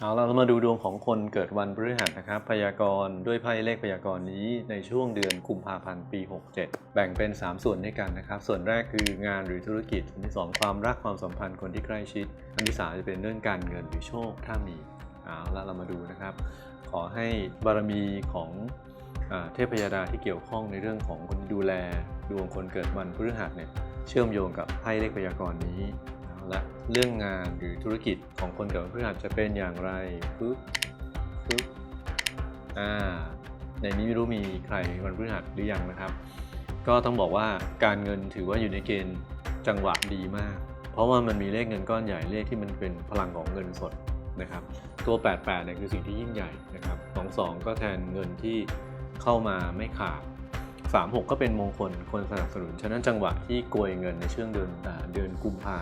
เอาเรามาดูดวงของคนเกิดวันพฤหัสนะครับ พยากรณ์ด้วยไพ่เลขพยากรณ์นี้ในช่วงเดือนกุมภาพันธ์ปี 67 แบ่งเป็น 3 ส่วนด้วยกันนะครับ ส่วนแรกคืองานหรือธุรกิจส่วนที่ 2 ความรักความสัมพันธ์คนที่ใกล้ชิด อันที่ 3 จะเป็นเรื่องการเงินหรือโชคถ้ามีเอาละเรามาดูนะครับ ขอให้บารมีของอเทพยดาที่เกี่ยวข้องในเรื่องของคนดูแลดวงคนเกิดวันพฤหัสเนี่ยเชื่อมโยงกับไพ่เลขพยากรณ์นี้ เอาละเรื่องงานหรือธุรกิจของคนเกิดวันพฤหัสจะเป็นอย่างไรปึ๊บปึ๊บอ่าในนี้ไม่รู้มีใครวันพฤหัสหรือยังนะครับ ก็ต้องบอกว่าการเงินถือว่าอยู่ในเกณฑ์จังหวะดีมาก เพราะว่ามันมีเลขเงินก้อนใหญ่เลขที่มันเป็นพลังของเงินสดนะครับ ตัว 88เนี่ยคือสิ่งที่ยิ่งใหญ่นะครับ22 ก็แทนเงินที่เข้ามาไม่ขาด36 ก็เป็นมงคลคนสนับสนุน ฉะนั้นจังหวะที่โกยเงินในช่วงเดือนเดือนกุมภา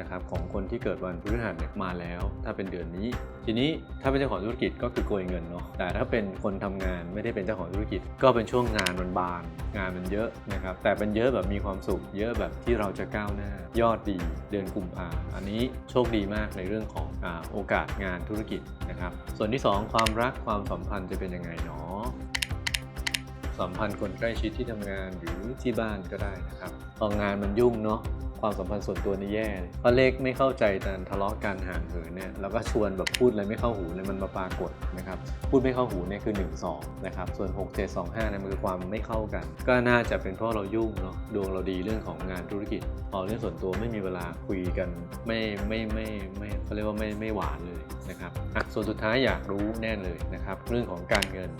นะครับของคนที่เกิดวันพฤหัสเนี่ยมาแล้ว ถ้าเป็นเดือนนี้ ทีนี้ถ้าเป็นเจ้าของธุรกิจก็คือโกยเงินเนาะแต่ถ้าเป็นคนทำงานไม่ได้เป็นเจ้าของธุรกิจ ก็เป็นช่วงงานมันบานงานมันเยอะนะครับแต่เป็นเยอะแบบมีความสุข เยอะแบบที่เราจะก้าวหน้ายอดดีเดือนกุมภาอันนี้โชคดีมากในเรื่องของอโอกาสงานธุรกิจนะครับส่วนที่สองความรักความสัมพันธ์จะเป็นยังไงเนาะสัมพันธ์คนใกล้ชิดที่ทำงานหรือที่บ้านก็ได้นะครับพองานมันยุ่งเนาะ ความสัมพันธ์ส่วนตัวนี่แย่เลยเพราะเลขไม่เข้าใจกันทะเลาะกันห่างเหินเนี่ยแล้วก็ชวนแบบพูดอะไรไม่เข้าหูเลยมันมาปรากฏนะครับพูดไม่เข้าหูเนี่ยคือ 1 2นะครับส่วน 6 7 2 5เนี่ยมันคือความไม่เข้ากัน ก็น่าจะเป็นเพราะเรายุ่งเนาะดวงเราดีเรื่องของงานธุรกิจ พอเรื่องส่วนตัวไม่มีเวลาคุยกันไม่ไม่ไม่ไม่เขาเรียกว่าไม่ไม่หวานเลยนะครับอะส่วนสุดท้ายอยากรู้แน่เลยนะครับเรื่องของการเงิน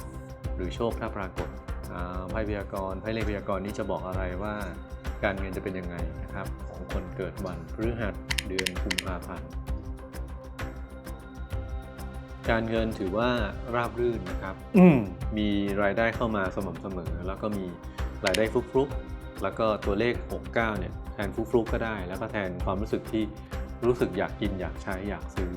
หรือโชคถ้าปรากฏ ไพ่พยากรณ์ไพ่เลขพยากรณ์นี้จะบอกอะไรว่าการเงินจะเป็นยังไงนะครับ ของคนเกิดวันพฤหัสเดือนกุมภาพันธ์การเงินถือว่าราบรื่นนะครับมีรายได้เข้ามาสม่ำเสมอ แล้วก็มีรายได้ฟลุกๆแล้วก็ตัวเลข 69 เนี่ยแทนฟลุกๆก็ได้ แล้วก็แทนความรู้สึกที่รู้สึกอยากกินอยากใช้อยากซื้อ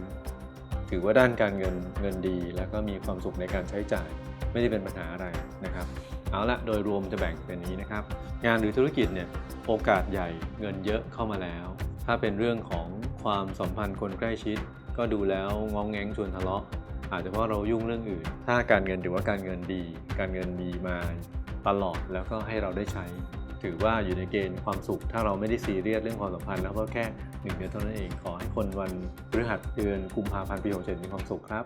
ถือว่าด้านการเงินเงินดี แล้วก็มีความสุขในการใช้จ่าย ไม่ได้เป็นปัญหาอะไรนะครับ เอาละโดยรวมจะแบ่งเป็นนี้นะครับ งานหรือธุรกิจเนี่ยโอกาสใหญ่เงินเยอะเข้ามาแล้ว ถ้าเป็นเรื่องของความสัมพันธ์คนใกล้ชิด ก็ดูแล้วงองแงงชวนทะเลาะ อาจจะเพราะเรายุ่งเรื่องอื่น ถ้าการเงินถือว่าการเงินดี การเงินมีมาตลอดแล้วก็ให้เราได้ใช้ ถือว่าอยู่ในเกณฑ์ความสุข ถ้าเราไม่ได้ซีเรียสเรื่องความสัมพันธ์แล้วก็แค่หนึ่งเดือนเท่านั้นเองขอให้คนวันพฤหัสเดือนกุมภาพันธ์ปี67มีความสุขครับ